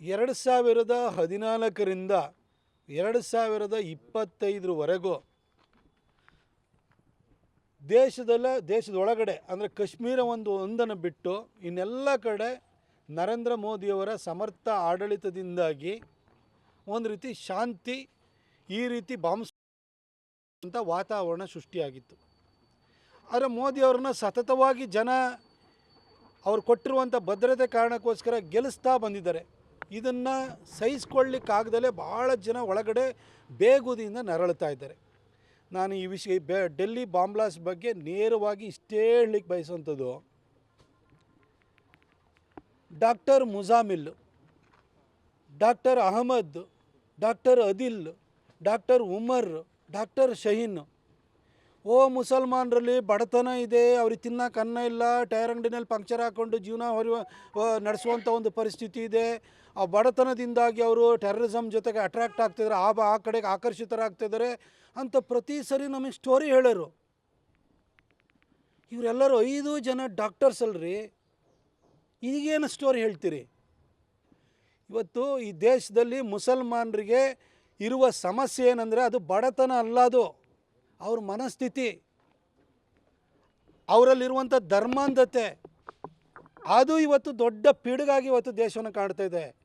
ಎರಡು ಸಾವಿರದ ಹದಿನಾಲ್ಕರಿಂದ ಎರಡು ಸಾವಿರದ ಇಪ್ಪತ್ತೈದರವರೆಗೂ ದೇಶದಲ್ಲ ದೇಶದ ಒಳಗಡೆ ಅಂದರೆ ಕಾಶ್ಮೀರ ಒಂದು ಒಂದನ್ನು ಬಿಟ್ಟು ಇನ್ನೆಲ್ಲ ಕಡೆ ನರೇಂದ್ರ ಮೋದಿಯವರ ಸಮರ್ಥ ಆಡಳಿತದಿಂದಾಗಿ ಒಂದು ರೀತಿ ಶಾಂತಿ, ಈ ರೀತಿ ಬಾಂಬ್ಸ್ ಅಂತ ವಾತಾವರಣ ಸೃಷ್ಟಿಯಾಗಿತ್ತು. ಆದರೆ ಮೋದಿಯವ್ರನ್ನ ಸತತವಾಗಿ ಜನ ಅವ್ರು ಕೊಟ್ಟಿರುವಂಥ ಭದ್ರತೆ ಕಾರಣಕ್ಕೋಸ್ಕರ ಗೆಲ್ಲಿಸ್ತಾ ಬಂದಿದ್ದಾರೆ. ಇದನ್ನು ಸಹಿಸ್ಕೊಳ್ಳಿಕ್ಕಾಗ್ದಲೇ ಭಾಳ ಜನ ಒಳಗಡೆ ಬೇಗುದಿಯಿಂದ ನರಳುತ್ತಾ ಇದ್ದಾರೆ. ನಾನು ಈ ವಿಷಯ ಬೆ, ಡೆಲ್ಲಿ ಬಾಂಬ್ಲಾಸ್ ಬಗ್ಗೆ ನೇರವಾಗಿ ಇಷ್ಟೇ ಹೇಳಲಿಕ್ಕೆ ಬಯಸುವಂಥದ್ದು. Doctor Muzammil, doctor Ahmed, doctor Adil, doctor Umar, doctor Shaheen ಓ ಮುಸಲ್ಮಾನರಲ್ಲಿ ಬಡತನ ಇದೆ, ಅವ್ರಿಗೆ ತಿನ್ನಕ್ಕೆ ಅನ್ನ ಇಲ್ಲ, ಟೈರ್ ಅಂಗಡಿನಲ್ಲಿ ಪಂಕ್ಚರ್ ಹಾಕ್ಕೊಂಡು ಜೀವನ ಹೊರಿವ ನಡೆಸುವಂಥ ಒಂದು ಪರಿಸ್ಥಿತಿ ಇದೆ. ಆ ಬಡತನದಿಂದಾಗಿ ಅವರು ಟೆರರಿಸಮ್ ಜೊತೆಗೆ ಅಟ್ರಾಕ್ಟ್ ಆಗ್ತಿದ್ದಾರೆ, ಆ ಆ ಕಡೆಗೆ ಆಕರ್ಷಿತರಾಗ್ತಿದ್ದಾರೆ ಅಂತ ಪ್ರತಿ ಸರಿ ನಮಗೆ ಸ್ಟೋರಿ ಹೇಳೋರು. ಇವರೆಲ್ಲರೂ ಐದು ಜನ ಡಾಕ್ಟರ್ಸ್ ಅಲ್ರಿ, ಈಗೇನು ಸ್ಟೋರಿ ಹೇಳ್ತೀರಿ? ಇವತ್ತು ಈ ದೇಶದಲ್ಲಿ ಮುಸಲ್ಮಾನರಿಗೆ ಇರುವ ಸಮಸ್ಯೆ ಏನಂದರೆ ಅದು ಬಡತನ ಅಲ್ಲ ಅದು. ಅವ್ರ ಮನಸ್ಥಿತಿ ಅವರಲ್ಲಿರುವಂಥ ಧರ್ಮಾಂಧತೆ ಅದು ಇವತ್ತು ದೊಡ್ಡ ಪೀಡುಗಾಗಿ ಇವತ್ತು ದೇಶವನ್ನು ಕಾಡ್ತಾ ಇದೆ.